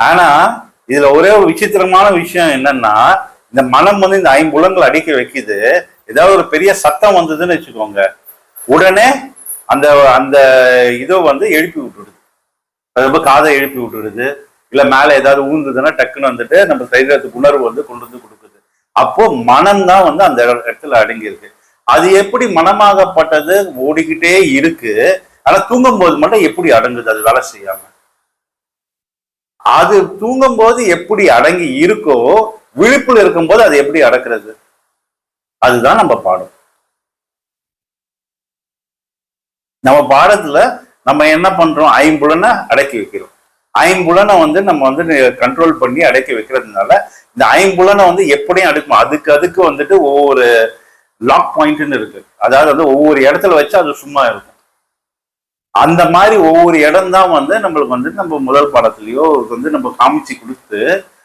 ஆனா இதுல ஒரே ஒரு விசித்திரமான விஷயம் என்னன்னா இந்த மனம் வந்து இந்த ஐம்புலங்கள் அடிக்க வைக்குது. ஏதாவது ஒரு பெரிய சத்தம் வந்ததுன்னு வச்சுக்கோங்க. உடனே அந்த அந்த இதை வந்து எழுப்பி விட்டுடுது. அது ரொம்ப காதை எழுப்பி விட்டுடுது. இல்ல மேல ஏதாவது ஊந்துதுன்னா டக்குன்னு வந்துட்டு நம்ம சரீரத்துக்கு உணர்வு வந்து கொண்டு வந்து கொடுக்குது. அப்போ மனம் தான் வந்து அந்த இடத்துல அடங்கியிருக்கு. அது எப்படி மனமாகப்பட்டது? ஓடிக்கிட்டே இருக்கு. ஆனா தூங்கும் போது மட்டும் எப்படி அடங்குது? அது வேலை செய்யாம. அது தூங்கும் போது எப்படி அடங்கி இருக்கோ விழிப்புல இருக்கும்போது அது எப்படி அடக்கிறது? அதுதான் நம்ம பாடம். நம்ம பாடத்துல நம்ம என்ன பண்றோம்? ஐம்புலனை அடக்கி வைக்கிறோம். ஐம்புலனை வந்து நம்ம வந்து கண்ட்ரோல் பண்ணி அடக்கி வைக்கிறதுனால இந்த ஐம்புலனை வந்து எப்படியும் அடுக்கணும் அதுக்கு அதுக்கு வந்துட்டு ஒவ்வொரு லாக் பாயிண்ட்னு இருக்கு. அதாவது வந்து ஒவ்வொரு இடத்துல வச்சு அது சும்மா இருக்கும். அந்த மாதிரி ஒவ்வொரு இடம் தான் வந்து நம்மளுக்கு வந்து நம்ம முதல் படத்துலயோ வந்து நம்ம காமிச்சு கொடுத்து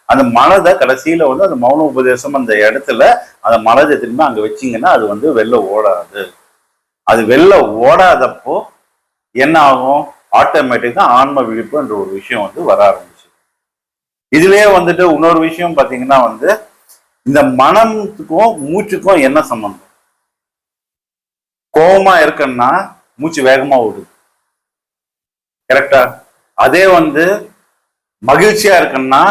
அந்த மனதை கடைசியில வந்து அந்த மௌன உபதேசம் அந்த இடத்துல அந்த மனதை திரும்ப அங்க வச்சிங்கன்னா அது வந்து வெளில ஓடாது. அது வெளில ஓடாதப்போ என்ன ஆகும்? ஆட்டோமேட்டிக்கா ஆன்ம விழிப்புன்ற ஒரு விஷயம் வந்து வர ஆரம்பிச்சு இதுலயே வந்துட்டு இன்னொரு விஷயம் பாத்தீங்கன்னா வந்து இந்த மனத்துக்கும் மூச்சுக்கும் என்ன சம்பந்தம்? கோபமா இருக்குன்னா மூச்சு வேகமா ஓடுது. கரெக்டா அதே வந்து மகிழ்ச்சியா இருக்குன்னா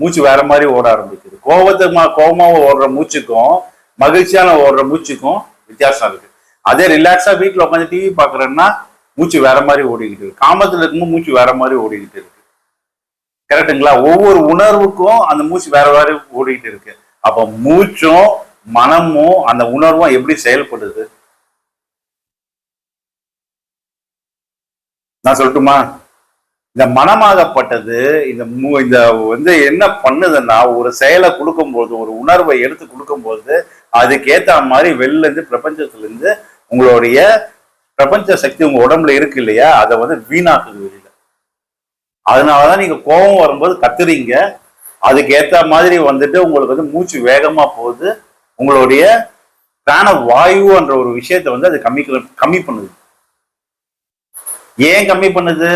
மூச்சு வேற மாதிரி ஓட ஆரம்பிக்குது. கோபத்துமா கோபமா ஓடுற மூச்சுக்கும் மகிழ்ச்சியான ஓடுற மூச்சுக்கும் வித்தியாசம் இருக்கு. அதே ரிலாக்ஸா வீட்டில் உட்காந்து டிவி பாக்குறேன்னா மூச்சு வேற மாதிரி ஓடிக்கிட்டு இருக்கு. காமத்துல இருக்கும்போது மூச்சு வேற மாதிரி ஓடிக்கிட்டு இருக்கு. கரெக்டுங்களா ஒவ்வொரு உணர்வுக்கும் அந்த மூச்சு வேற வேற ஓடிக்கிட்டு இருக்கு. அப்ப மூச்சும் மனமும் அந்த உணர்வும் எப்படி செயல்படுது? நான் சொல்லட்டுமா? இந்த மனமாகப்பட்டது இந்த இந்த வந்து என்ன பண்ணுதுன்னா ஒரு செயலை கொடுக்கும்போது ஒரு உணர்வை எடுத்து கொடுக்கும்போது அதுக்கேற்ற மாதிரி வெளிலேருந்து பிரபஞ்சத்துலேருந்து உங்களுடைய பிரபஞ்ச சக்தி உங்க உடம்புல இருக்கு இல்லையா? அதை வந்து வீணாக்குது வெளியில. அதனாலதான் நீங்க கோபம் வரும்போது கத்துறீங்க. அதுக்கேற்ற மாதிரி வந்துட்டு உங்களுக்கு வந்து மூச்சு வேகமா போகுது. உங்களுடைய பிராண வாயுன்ற ஒரு விஷயத்த வந்து அது கம்மி கம்மி பண்ணுது. ஏன் கம்மி பண்ணுது?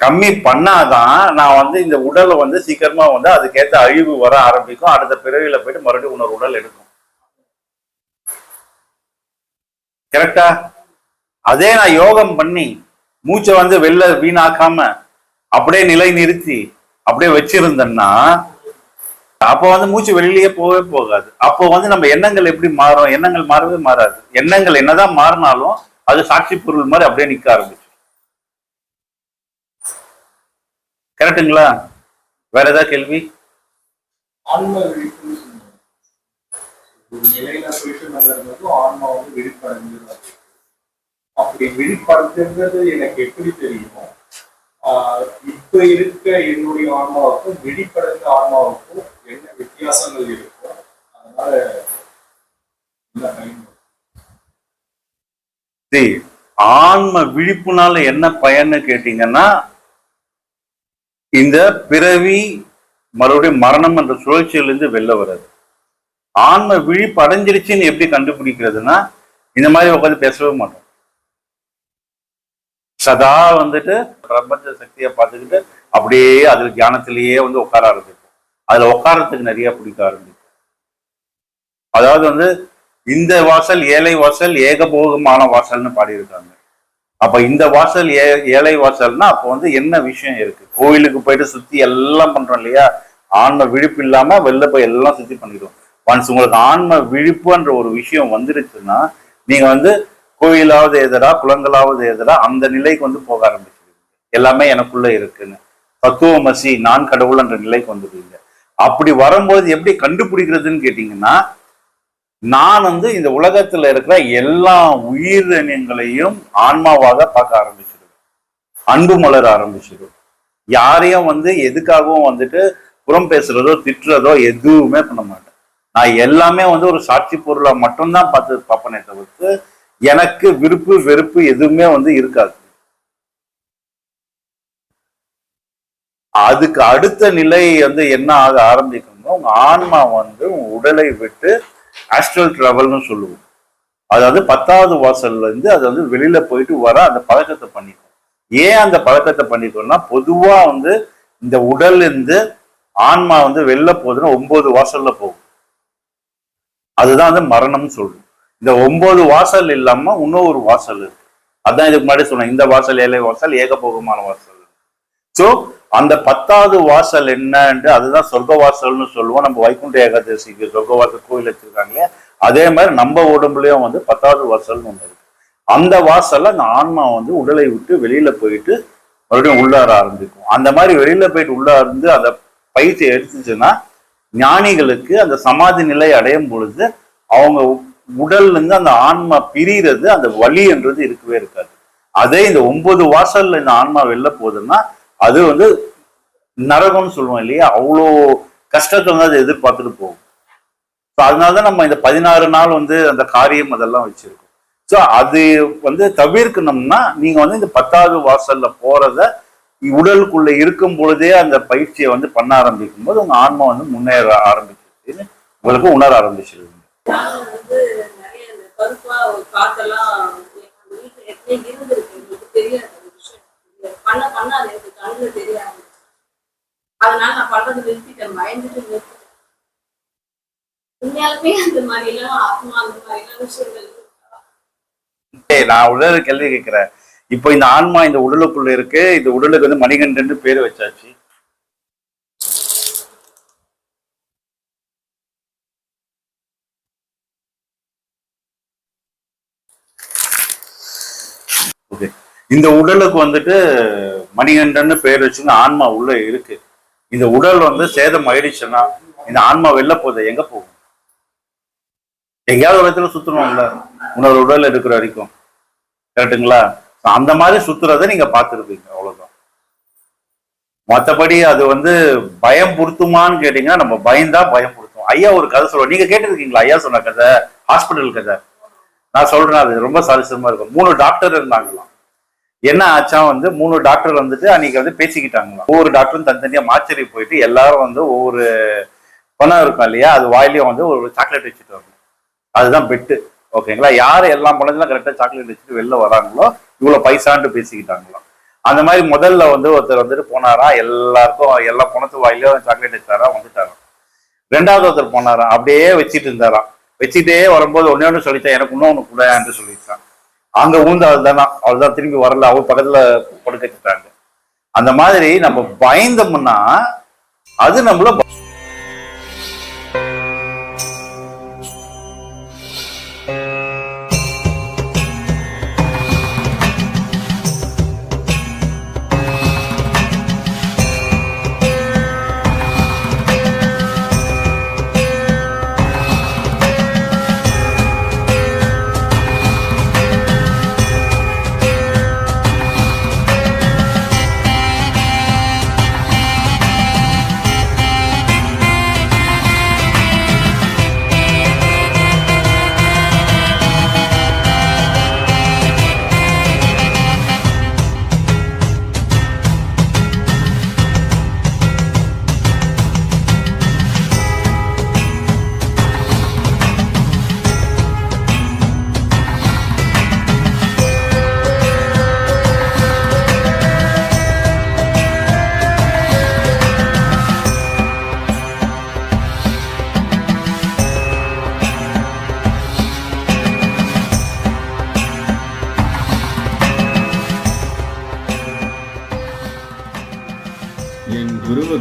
கம்மி பண்ணாதான் நான் வந்து இந்த உடலை வந்து சீக்கிரமா வந்து அதுக்கேத்த அழிவு வர ஆரம்பிக்கும். அடுத்த பிறவியில போயிட்டு மறுபடியும் இன்னொரு உடல் எடுக்கும். கரெக்டா அதே நான் யோகம் பண்ணி மூச்சை வந்து வெளில வீணாக்காம அப்படியே நிலை நிறுத்தி அப்படியே வச்சிருந்தேன்னா அப்போ வந்து மூச்சு வெளியிலேயே போகவே போகாது. அப்போ வந்து நம்ம எண்ணங்கள் எப்படி மாறும்? எண்ணங்கள் மாறவே மாறாது. எண்ணங்கள் என்னதான் மாறினாலும் அது சாட்சி பொருள் மாதிரி அப்படியே நிற்க ஆரம்பிச்சு கரெக்டுங்களா வேற ஏதாவது கேள்வி? அப்படி விழிப்படைஞ்சிருந்தது எனக்கு எப்படி தெரியும் இப்ப இருக்க என்னுடைய ஆன்மாவுக்கும் விழிப்படைந்த ஆன்மாவுக்கும் என்ன வித்தியாசங்கள் இருக்கும் அதனால ஆன்ம விழிப்புனால என்ன பயன்னு கேட்டீங்கன்னா இந்த பிறவி மறுபடியும் மரணம் என்ற சுழற்சியிலிருந்து வெளில வராது ஆன்ம விழிப்பு அடைஞ்சிருச்சுன்னு எப்படி கண்டுபிடிக்கிறதுனா இந்த மாதிரி உட்காந்து பேசவே மாட்டோம். சதா வந்துட்டு பிரபஞ்ச சக்தியை பார்த்துக்கிட்டு அப்படியே அதுல தியானத்திலேயே வந்து உட்கார ஆரம்பிக்கும். அதுல உட்காரத்துக்கு நிறைய பிடிக்க ஆரம்பிக்கும். அதாவது வந்து இந்த வாசல் ஏழை வாசல் ஏகபோகமான வாசல்னு பாடியிருக்காங்க. அப்ப இந்த வாசல் ஏ ஏழை வாசல்னா அப்போ வந்து என்ன விஷயம் இருக்கு? கோயிலுக்கு போயிட்டு சுத்தி எல்லாம் பண்றோம் இல்லையா? ஆன்ம விழிப்பு இல்லாம வெளில போய் எல்லாம் சுத்தி பண்ணிடுவோம் ஒன்ஸ் உங்களுக்கு ஆன்ம விழிப்புன்ற ஒரு விஷயம் வந்துருச்சுன்னா நீங்க வந்து கோயிலாவது எதிரா குளங்களாவது எதிரா அந்த நிலைக்கு வந்து போக ஆரம்பிச்சிருவீங்க. எல்லாமே எனக்குள்ள இருக்குன்னு. தத்துவமசி நான் கடவுள்ன்ற நிலைக்கு வந்துடுவீங்க. அப்படி வரும்போது எப்படி கண்டுபிடிக்கிறதுன்னு கேட்டீங்கன்னா நான் வந்து இந்த உலகத்துல இருக்கிற எல்லா உயிரினங்களையும் ஆன்மாவாக பார்க்க ஆரம்பிச்சிருவேன். அன்பு மலர ஆரம்பிச்சிடும் யாரையும் வந்து எதுக்காகவும் வந்துட்டு புறம் பேசுறதோ திட்டுறதோ எதுவுமே பண்ண மாட்டேன். நான் எல்லாமே வந்து ஒரு சாட்சி பொருளா மட்டும்தான் பார்த்து பார்ப்பனே தவிர்த்து எனக்கு விருப்பு வெறுப்பு எதுவுமே வந்து இருக்காது. அதுக்கு அடுத்த நிலை வந்து என்ன ஆக ஆரம்பிக்கணும் உங்க ஆன்மா வந்து உடலை விட்டு ஆஸ்ட்ரல் ட்ராவல்னு சொல்லுவோம். அதாவது பத்தாவது வாசல்ல இருந்து அது வந்து வெளியில போயிட்டு வர அந்த பழக்கத்தை பண்ணிக்கும். ஏன் அந்த பழக்கத்தை பண்ணிக்கோன்னா பொதுவா வந்து இந்த உடல்ல இருந்து ஆன்மா வந்து வெளில போகுதுன்னா ஒன்பது வாசல்ல போகும். அதுதான் வந்து மரணம்னு சொல்றோம். இந்த ஒன்பது வாசல் இல்லாம இன்னும் ஒரு வாசல் இருக்கு. அதான் இதுக்கு முன்னாடி சொன்னேன் இந்த வாசல் ஏழை வாசல் ஏகபோகமான வாசல். சோ அந்த பத்தாவது வாசல் என்னன்னு அதுதான் சொர்க்க வாசல்னு சொல்லுவோம். நம்ம வைகுண்ட ஏகாதசிக்கு சொர்க்க வாசல் கோயில் வச்சிருக்காங்களே அதே மாதிரி நம்ம உடம்புலயும் வந்து பத்தாவது வாசல்னு ஒண்ணு இருக்கு. அந்த வாசல்ல அந்த ஆன்மா வந்து உடலை விட்டு வெளியில போயிட்டு மறுபடியும் உள்ளார ஆரம்பிக்கும். அந்த மாதிரி வெளியில போயிட்டு உள்ளார இருந்து அந்த பயிற்சி எடுத்துச்சுன்னா ஞானிகளுக்கு அந்த சமாதி நிலை அடையும் பொழுது அவங்க உடல்ல இருந்து அந்த ஆன்மா பிரிகிறது அந்த வலின்றது இருக்கவே இருக்காது. அதே இந்த ஒன்பது வாசல்ல இந்த ஆன்மா வெளில போகுதுன்னா அது வந்து நரகம்னு சொல்லுவோம் இல்லையா? அவ்வளோ கஷ்டத்தை வந்து அதை எதிர்பார்த்துட்டு போகும். ஸோ அதனால தான் நம்ம இந்த பதினாறு நாள் வந்து அந்த காரியம் அதெல்லாம் வச்சிருக்கோம். ஸோ அது வந்து தவிர்க்கணும்னா நீங்கள் வந்து இந்த பத்தாவது வாசலில் போகிறத உடலுக்குள்ளே இருக்கும் பொழுதே அந்த பயிற்சியை வந்து பண்ண ஆரம்பிக்கும் போது உங்கள் ஆன்மா வந்து முன்னேற ஆரம்பிச்சிருக்குன்னு உங்களுக்கு உணர ஆரம்பிச்சிருக்கு காத்தெல்லாம் எங்க வீட்டுல எப்பயும் இருந்திருக்கு எங்களுக்கு தெரியாது அந்த விஷயம் தெரியாது. பண்ண பண்ண அது எனக்கு கண்ணுல தெரியாது. அதனால நான் பண்றது நிறுத்திட்டேன் பயந்துட்டு நிறுத்திட்டேன். உண்மையாலுமே அந்த மாதிரி எல்லாம் ஆத்மா அந்த மாதிரி எல்லாம் விஷயங்கள் நான் உடல் கேள்வி கேட்கிறேன். இப்போ இந்த ஆன்மா இந்த உடலுக்குள்ள இருக்கு இந்த உடலுக்கு வந்து மணிகண்டன் பேர் வச்சாச்சு. இந்த உடலுக்கு வந்துட்டு மணிகண்டன்னு பேர் வச்சுங்க ஆன்மா உள்ள இருக்கு. இந்த உடல் வந்து சேதம் ஆயிடுச்சுன்னா இந்த ஆன்மா வெளில போகுது எங்க போகும்? எங்கேயாவது ஒரு இடத்துல சுத்தணும்ல? உன்னோட உடல் இருக்கிற வரைக்கும். கரெக்டுங்களா அந்த மாதிரி சுத்துறதை நீங்க பார்த்துருப்பீங்க அவ்வளவுதான். மற்றபடி அது வந்து பயம் பொருத்துமான்னு கேட்டீங்கன்னா நம்ம பயந்தா பயம் பொருத்தும் ஐயா ஒரு கதை சொல்லுவோம் நீங்க கேட்டிருக்கீங்களா? ஐயா சொன்ன கதை ஹாஸ்பிட்டல் கதை. நான் சொல்றேன் அது ரொம்ப சரிசமா இருக்கும். மூணு டாக்டர் இருந்தாங்களாம். என்ன ஆச்சா வந்து மூணு டாக்டர் வந்துட்டு அன்னைக்கு வந்து பேசிக்கிட்டாங்களாம். ஒவ்வொரு டாக்டரும் தனித்தனியா மாச்சரி போயிட்டு எல்லாரும் வந்து ஒவ்வொரு பணம் இருக்கும் இல்லையா? அது வாயிலையும் வந்து ஒரு சாக்லேட் வச்சுட்டு வரணும். அதுதான் பெட்டு ஓகேங்களா யார் எல்லா பணத்தெல்லாம் கரெக்டாக சாக்லேட் வச்சுட்டு வெளில வராங்களோ இவ்வளோ பைசான்ட்டு பேசிக்கிட்டாங்களாம். அந்த மாதிரி முதல்ல வந்து ஒருத்தர் வந்துட்டு போனாரா? எல்லாருக்கும் எல்லா பணத்து வாயிலையும் சாக்லேட் வச்சாரா வந்துட்டாராம். ரெண்டாவது ஒருத்தர் போனாராம். அப்படியே வச்சிட்டு இருந்தாராம். வச்சுட்டே வரும்போது ஒன்னே ஒன்று சொல்லித்தான் எனக்கு இன்னொன்று கூட என்று சொல்லிட்டான். அங்க ஊந்து அவள் தானா அவள் தான் திரும்பி வரல. அவள் பக்கத்துல படுக்க அந்த மாதிரி நம்ம பயந்தோம்னா அது நம்மள